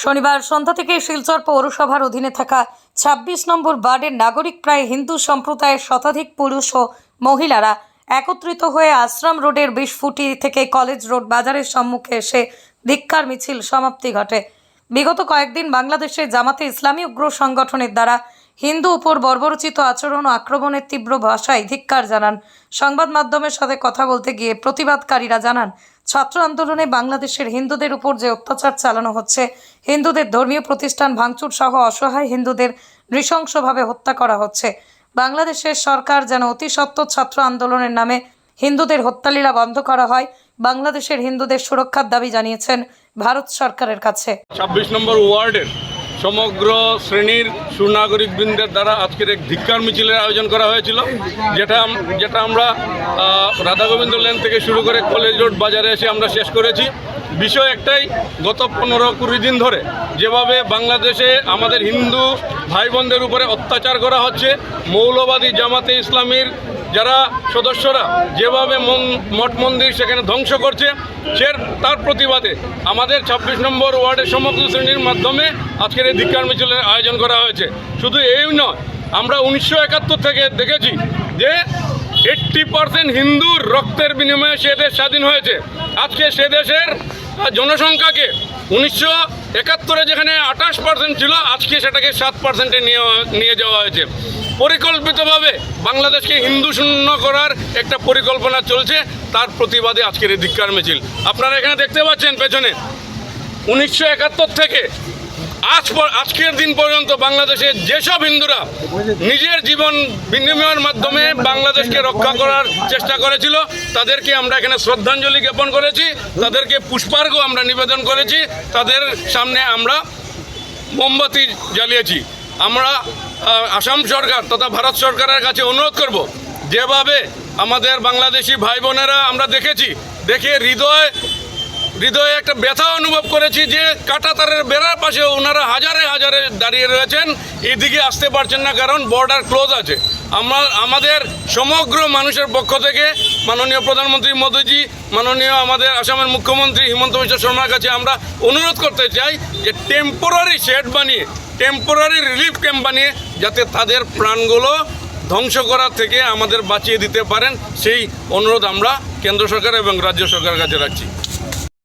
শনিবার সন্ধ্যা থেকে শিলচর পৌরসভার অধীনে থাকা ছাব্বিশ নম্বর ওয়ার্ডের নাগরিক প্রায় হিন্দু সম্প্রদায়ের শতাধিক পুরুষ ও মহিলারা একত্রিত হয়ে আশ্রম রোডের বিশ ফুটি থেকে কলেজ রোড বাজারের সম্মুখে এসে ধিক্কার মিছিল সমাপ্তি ঘটে। বিগত কয়েকদিন বাংলাদেশে জামাতে ইসলামী উগ্র সংগঠনের দ্বারা হিন্দু উপর বর্বরচিত আচরণ ও আক্রমণের তীব্র ভাষায় ধিক্কার জানান। সংবাদ মাধ্যমের সাথে কথা বলতে গিয়ে প্রতিবাদকারীরা জানান, ছাত্র আন্দোলনে বাংলাদেশের হিন্দুদের উপর যে অত্যাচার চালানো হচ্ছে, হিন্দুদের ধর্মীয় প্রতিষ্ঠান ভাঙচুর সহ অসহায় হিন্দুদের নৃশংসভাবে হত্যা করা হচ্ছে। বাংলাদেশের সরকার যেন অতি সত্ত্বর ছাত্র আন্দোলনের নামে হিন্দুদের হত্যালীলা বন্ধ করা হয়, বাংলাদেশের হিন্দুদের সুরক্ষার দাবি জানিয়েছেন ভারত সরকারের কাছে। ছাব্বিশ নম্বর ওয়ার্ডের সমগ্র শ্রেণির সুনাগরিকবৃন্দের দ্বারা আজকের এক ধিক্কার মিছিলের আয়োজন করা হয়েছিল যেটা যেটা আমরা আহ, রাধা গোবিন্দ লেন থেকে শুরু করে কলেজ রোড বাজারে এসে আমরা শেষ করেছি। বিষয় একটাই গত পনেরো কুড়ি দিন ধরে যেভাবে বাংলাদেশে আমাদের হিন্দু ভাই বোনদের উপরে অত্যাচার করা হচ্ছে মৌলবাদী জামাতে ইসলামীর যারা সদস্যরা যেভাবে মঠ মন্দির সেখানে ধ্বংস করছে, সে তার প্রতিবাদে আমাদের ছাব্বিশ নম্বর ওয়ার্ডের সমগ্র শ্রেণির মাধ্যমে আজকের এই ধিক্কার মিছিলের আয়োজন করা হয়েছে। শুধু এই নয়, আমরা উনিশশো একাত্তর থেকে দেখেছি যে এইট্টি পার্সেন্ট হিন্দুর রক্তের বিনিময়ে সে দেশ স্বাধীন হয়েছে। আজকে সে দেশের জনসংখ্যাকে উনিশশো একাত্তরে যেখানে আঠাশ পার্সেন্ট ছিল, আজকে সেটাকে সাত পার্সেন্টে নিয়ে নিয়ে যাওয়া হয়েছে। পরিকল্পিতভাবে বাংলাদেশকে হিন্দু শূন্য করার একটা পরিকল্পনা চলছে, তার প্রতিবাদে আজকের এই ধিক্কার মিছিল। আপনারা এখানে দেখতে পাচ্ছেন পেছনে, উনিশশো একাত্তর থেকে আজ আজকের দিন পর্যন্ত বাংলাদেশের যেসব হিন্দুরা নিজের জীবন বিনিময়ের মাধ্যমে বাংলাদেশকে রক্ষা করার চেষ্টা করেছিল, তাদেরকে আমরা এখানে শ্রদ্ধাঞ্জলি জ্ঞাপন করেছি, তাদেরকে পুষ্পার্ঘ আমরা নিবেদন করেছি, তাদের সামনে আমরা মোমবাতি জ্বালিয়েছি। আমরা আসাম সরকার তথা ভারত সরকারের কাছে অনুরোধ করব, যেভাবে আমাদের বাংলাদেশি ভাই বোনেরা আমরা দেখেছি, দেখে হৃদয় হৃদয়ে একটা ব্যথা অনুভব করেছি যে কাটাতারের বেড়ার পাশে ওনারা হাজারে হাজারে দাঁড়িয়ে রয়েছেন। এদিকে আসতে পারছেন না কারণ বর্ডার ক্লোজ আছে। আমরা, আমাদের সমগ্র মানুষের পক্ষ থেকে মাননীয় প্রধানমন্ত্রী মোদীজি, মাননীয় আমাদের আসামের মুখ্যমন্ত্রী হিমন্ত বিশ্ব শর্মার কাছে আমরা অনুরোধ করতে চাই যে টেম্পোরারি শেড বানিয়ে টেম্পোরারি রিলিফ ক্যাম্প বানিয়ে যাতে তাদের প্রাণগুলো ধ্বংস করার থেকে আমাদের বাঁচিয়ে দিতে পারেন। সেই অনুরোধ আমরা কেন্দ্র সরকার এবং রাজ্য সরকারের কাছে রাখছি।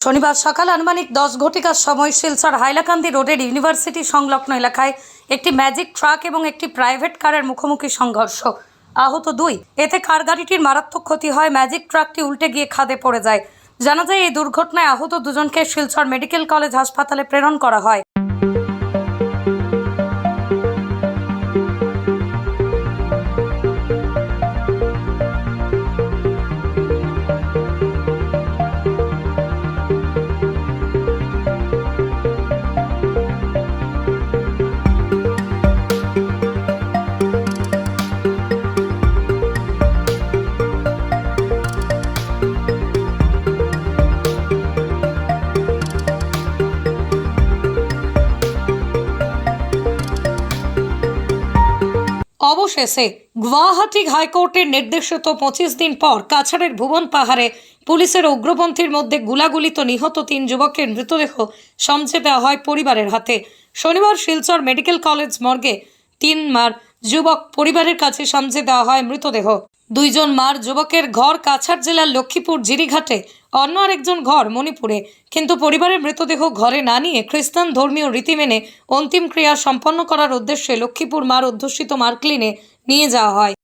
শনিবার সকাল আনুমানিক দশ ঘটিকার সময় শিলচর হাইলাকান্দি রোডের ইউনিভার্সিটি সংলগ্ন এলাকায় একটি ম্যাজিক ট্রাক এবং একটি প্রাইভেট কারের মুখোমুখি সংঘর্ষ। আহত দুই। এতে কার গাড়িটির মারাত্মক ক্ষতি হয়, ম্যাজিক ট্রাকটি উল্টে গিয়ে খাদে পড়ে যায়। জানা যায়, এই দুর্ঘটনায় আহত দুজনকে শিলচর মেডিকেল কলেজ হাসপাতালে প্রেরণ করা হয়। অবশেষে গুয়াহাটি হাইকোর্টের নির্দেশিত পঁচিশ দিন পর কাছাড়ের ভুবন পাহাড়ে পুলিশের উগ্রপন্থীর মধ্যে গুলাগুলিত নিহত তিন যুবকের মৃতদেহ সমঝে দেওয়া হয় পরিবারের হাতে। শনিবার শিলচর মেডিকেল কলেজ মর্গে তিন মার যুবক পরিবারের কাছে সমঝে দেওয়া হয় মৃতদেহ। দুইজন মার যুবকের ঘর কাছাড় জেলার লক্ষ্মীপুর জিরিঘাটে অন্য আরেকজন ঘর মণিপুরে। কিন্তু পরিবারের মৃতদেহ ঘরে না নিয়ে খ্রিস্টান ধর্মীয় রীতি মেনে অন্তিম ক্রিয়া সম্পন্ন করার উদ্দেশ্যে লক্ষ্মীপুর মার অধ্যুষিত মার্কলিনে নিয়ে যাওয়া হয়।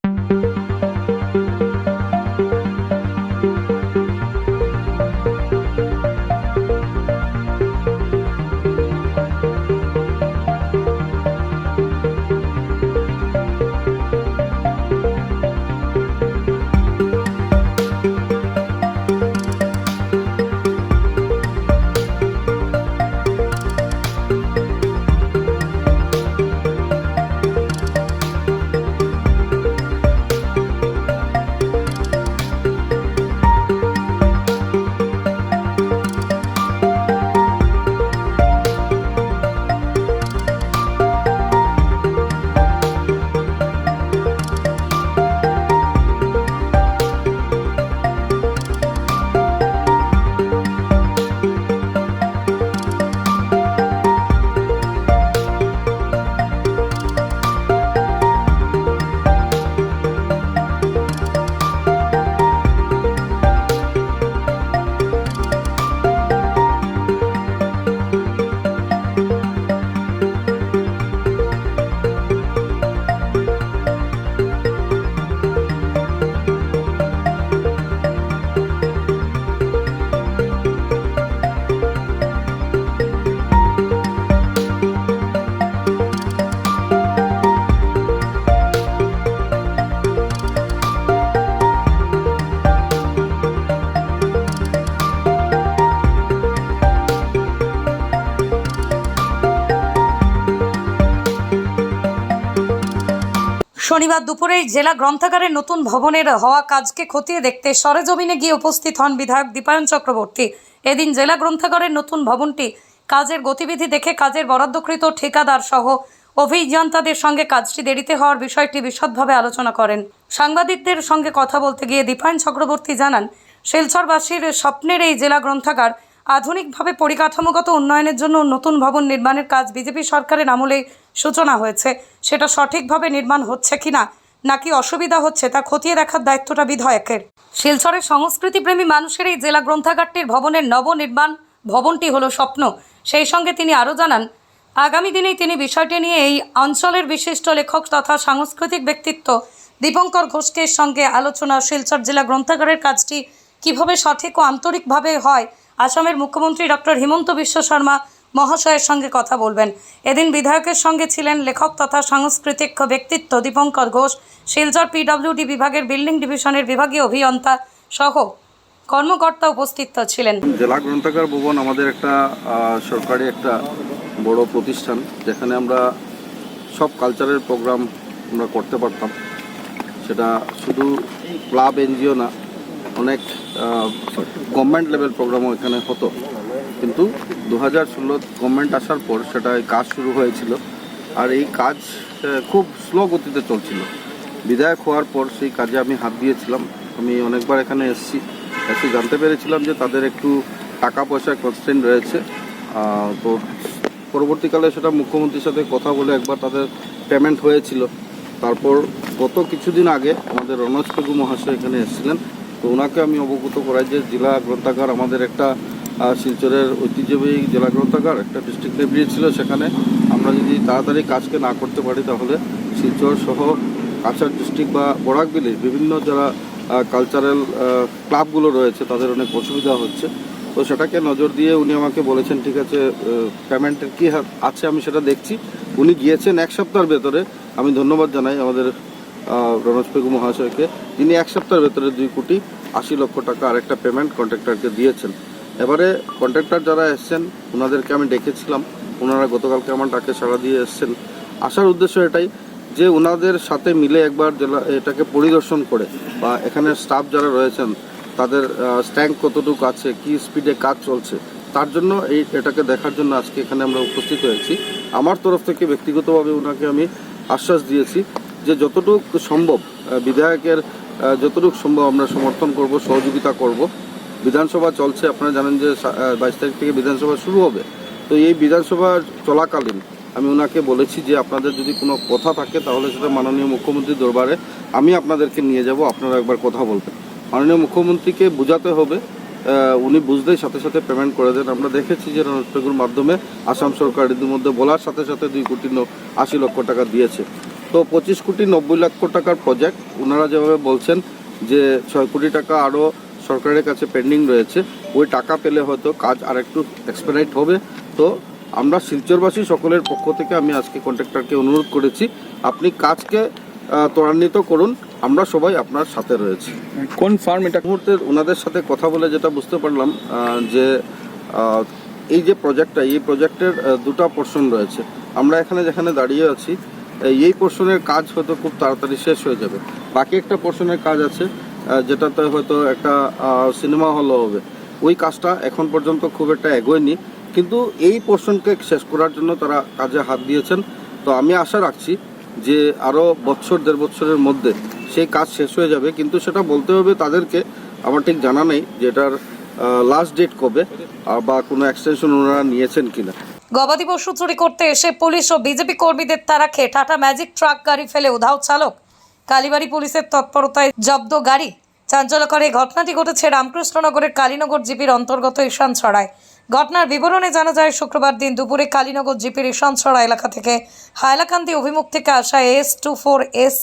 শনিবার দুপুরে জেলা গ্রন্থাগারের নতুন ভবনের হওয়া কাজকে খতিয়ে দেখতে সরেজমিনে গিয়ে উপস্থিত হন বিধায়ক দীপায়ন চক্রবর্তী। এদিন জেলা গ্রন্থাগারের নতুন ভবনটি কাজের গতিবিধি দেখে কাজের বরাদ্দকৃত ঠিকাদার সহ অভিযন্তাদের সঙ্গে কাজটি দেরিতে হওয়ার বিষয়টি বিশদভাবে আলোচনা করেন। সাংবাদিকদের সঙ্গে কথা বলতে গিয়ে দীপায়ন চক্রবর্তী জানান, শিলচরবাসীর স্বপ্নের এই জেলা গ্রন্থাগার আধুনিকভাবে পরিকাঠামোগত উন্নয়নের জন্য নতুন ভবন নির্মাণের কাজ বিজেপি সরকারের আমলে সূচনা হয়েছে। সেটা সঠিকভাবে নির্মাণ হচ্ছে কিনা, নাকি অসুবিধা হচ্ছে, তা খতিয়ে দেখার দায়িত্বটা বিধায়কের। শিলচরের সংস্কৃতিপ্রেমী মানুষের এই জেলা গ্রন্থাগারটির ভবনের নবনির্মাণ ভবনটি হলো স্বপ্ন। সেই সঙ্গে তিনি আরও জানান, আগামী দিনেই তিনি বিষয়টি নিয়ে এই অঞ্চলের বিশিষ্ট লেখক তথা সাংস্কৃতিক ব্যক্তিত্ব দীপঙ্কর ঘোষকে সঙ্গে আলোচনা শিলচর জেলা গ্রন্থাগারের কাজটি কীভাবে সঠিক ও আন্তরিকভাবে হয় আসামের মুখ্যমন্ত্রী ডক্টর হিমন্ত বিশ্ব শর্মা মহাশয়ের সঙ্গে কথা বলবেন। এদিন বিধায়কের সঙ্গে ছিলেন লেখক তথা সাংস্কৃতিক ব্যক্তিত্ব দীপঙ্কর ঘোষ, শিলচর পিডব্লিউডি বিভাগের বিল্ডিং ডিভিশনের বিভাগীয় অভিযন্তা সহ কর্মকর্তা উপস্থিত ছিলেন। জেলা গ্রন্থাগার ভবন আমাদের একটা সরকারি একটা বড় প্রতিষ্ঠান, যেখানে আমরা সব কালচারের প্রোগ্রাম আমরা করতে পারতাম। সেটা শুধু ক্লাব, এনজিও না অনেক গভর্নমেন্ট লেভেল প্রোগ্রামও এখানে হতো। কিন্তু দু হাজার ষোলো গভর্নমেন্ট আসার পর সেটা কাজ শুরু হয়েছিল। আর এই কাজ খুব স্লো গতিতে চলছিল। বিধায়ক হওয়ার পর সেই কাজে আমি হাত দিয়েছিলাম। আমি অনেকবার এখানে এসেছি। এসে জানতে পেরেছিলাম যে তাদের একটু টাকা পয়সার কনস্ট্রেন্ট রয়েছে তো পরবর্তীকালে সেটা মুখ্যমন্ত্রীর সাথে কথা বলে একবার তাদের পেমেন্ট হয়েছিল। তারপর গত কিছুদিন আগে আমাদের রনজ পেগু মহাশয় এখানে এসেছিলেন। তো ওনাকে আমি অবগত করাই যে জেলা গ্রন্থাগার আমাদের একটা শিলচরের ঐতিহ্যবাহী জেলা গ্রন্থাগার, একটা ডিস্ট্রিক্ট লাইব্রেরি ছিল সেখানে। আমরা যদি তাড়াতাড়ি কাজকে না করতে পারি তাহলে শিলচর সহ কাছাড় ডিস্ট্রিক্ট বা বরাকবিলির বিভিন্ন যারা কালচারাল ক্লাবগুলো রয়েছে তাদের অনেক অসুবিধা হচ্ছে। তো সেটাকে নজর দিয়ে উনি আমাকে বলেছেন, ঠিক আছে পেমেন্টের কী আছে আমি সেটা দেখছি। উনি গিয়েছেন এক সপ্তাহের ভেতরে। আমি ধন্যবাদ জানাই আমাদের রনজ পেগু মহাশয়কে। তিনি এক সপ্তাহের ভেতরে দুই কোটি আশি লক্ষ টাকা আরেকটা পেমেন্ট কন্ট্রাক্টরকে দিয়েছেন। এবারে কন্ট্রাক্টর যারা এসছেন, ওনাদেরকে আমি ডেকেছিলাম। ওনারা গতকালকে আমার ডাকে সাড়া দিয়ে এসছেন। আসার উদ্দেশ্য এটাই যে ওনাদের সাথে মিলে একবার জেলা এটাকে পরিদর্শন করে বা এখানে স্টাফ যারা রয়েছেন, তাদের স্ট্যাঙ্ক কতটুকু আছে, কি স্পিডে কাজ চলছে, তার জন্য এই এটাকে দেখার জন্য আজকে এখানে আমরা উপস্থিত হয়েছি। আমার তরফ থেকে ব্যক্তিগতভাবে ওনাকে আমি আশ্বাস দিয়েছি। যে যতটুকু সম্ভব বিধায়কের যতটুকু সম্ভব আমরা সমর্থন করব, সহযোগিতা করব। বিধানসভা চলছে, আপনারা জানেন যে বাইশ তারিখ থেকে বিধানসভা শুরু হবে। তো এই বিধানসভা চলাকালীন আমি ওনাকে বলেছি যে আপনাদের যদি কোনো কথা থাকে, তাহলে সেটা মাননীয় মুখ্যমন্ত্রীর দরবারে আমি আপনাদেরকে নিয়ে যাব, আপনারা একবার কথা বলবেন। মাননীয় মুখ্যমন্ত্রীকে বোঝাতে হবে উনি বুঝতেই সাথে সাথে পেমেন্ট করে দেন। আমরা দেখেছি যে রণস্পেগুর মাধ্যমে আসাম সরকার ইতিমধ্যে বলার সাথে সাথে দুই কোটি আশি লক্ষ টাকা দিয়েছে। তো পঁচিশ কোটি নব্বই লক্ষ টাকার প্রজেক্ট ওনারা যেভাবে বলছেন যে ছয় কোটি টাকা আরও সরকারের কাছে পেন্ডিং রয়েছে ওই টাকা পেলে হয়তো কাজ আর একটু এক্সপেরাইট হবে। তো আমরা শিলচরবাসী সকলের পক্ষ থেকে আমি আজকে কন্ট্রাক্টরকে অনুরোধ করেছি আপনি কাজকে ত্বরান্বিত করুন আমরা সবাই আপনার সাথে রয়েছি। কোন ফার্ম এটা? মুহূর্তে ওনাদের সাথে কথা বলে যেটা বুঝতে পারলাম যে এই যে প্রজেক্টটা এই প্রজেক্টের দুটো পোর্শন রয়েছে। আমরা এখানে যেখানে দাঁড়িয়ে আছি এই- পোর্শনের কাজ হয়তো খুব তাড়াতাড়ি শেষ হয়ে যাবে। বাকি একটা পোর্শনের কাজ আছে যেটাতে হয়তো একটা সিনেমা হলও হবে। ওই কাজটা এখন পর্যন্ত খুব একটা এগোয়নি, কিন্তু এই পোর্শনকে শেষ করার জন্য তারা কাজে হাত দিয়েছেন। তো আমি আশা রাখছি যে আরও বছর, দেড় বছরের মধ্যে সেই কাজ শেষ হয়ে যাবে, কিন্তু সেটা বলতে হবে তাদেরকে, আমার ঠিক জানা নেই যে এটার লাস্ট ডেট কবে বা কোনো এক্সটেনশন ওনারা নিয়েছেন কিনা। গবাদি পশু চুরি করতে এসে পুলিশ ও বিজেপি কর্মীদের তারা খেয়ে টাটা ম্যাজিক ট্রাক গাড়ি ফেলে উধাও চালক। কালীবাড়ি পুলিশের তৎপরতায় জব্দ গাড়ি। চাঞ্চল্যকর এই ঘটনাটি ঘটেছে রামকৃষ্ণনগরের কালীনগর জিপির অন্তর্গত ঈশান ছড়ায় ঘটনার বিবরণে জানা যায়, শুক্রবার দিন দুপুরে কালীনগর জিপির ঈশান ছড়া এলাকা থেকে হায়লাকান্দি অভিমুখ থেকে আসা S two four S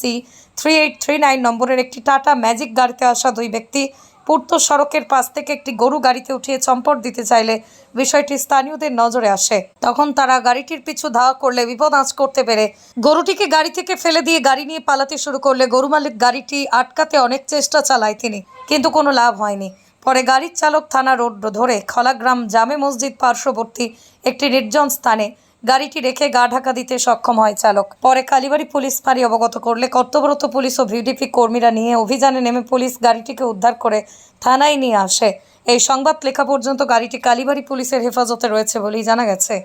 three eight three nine নম্বরের একটি টাটা ম্যাজিক গাড়িতে আসা দুই ব্যক্তি পূর্ত সড়কের পাশ থেকে একটি গরু গাড়িতে উঠিয়ে চম্পট দিতে চাইলে বিষয়টি স্থানীয়দের নজরে আসে। তখন তারা গাড়িটির পিছু ধাওয়া করলে বিপদ আঁচ করতে পেরে গরুটিকে গাড়ি থেকে ফেলে দিয়ে গাড়ি নিয়ে পালাতে শুরু করলে গরু মালিক গাড়িটি আটকাতে অনেক চেষ্টা চালায় তিনি, কিন্তু কোনো লাভ হয়নি। পরে গাড়ির চালক থানা রোড ধরে খলাগ্রাম জামে মসজিদ পার্শ্ববর্তী একটি নির্জন স্থানে গাড়িটি রেখে গা ঢাকা দিতে সক্ষম হয় চালক। পরে কালীবাড়ি পুলিশ ফাঁড়ি অবগত করলে কর্তব্যরত পুলিশ ও ভিডিপি কর্মীরা নিয়ে অভিযানে নেমে পুলিশ গাড়িটিকে উদ্ধার করে থানায় নিয়ে আসে। এই সংবাদ লেখা পর্যন্ত গাড়িটি কালীবাড়ি পুলিশের হেফাজতে রয়েছে বলেই জানা গেছে।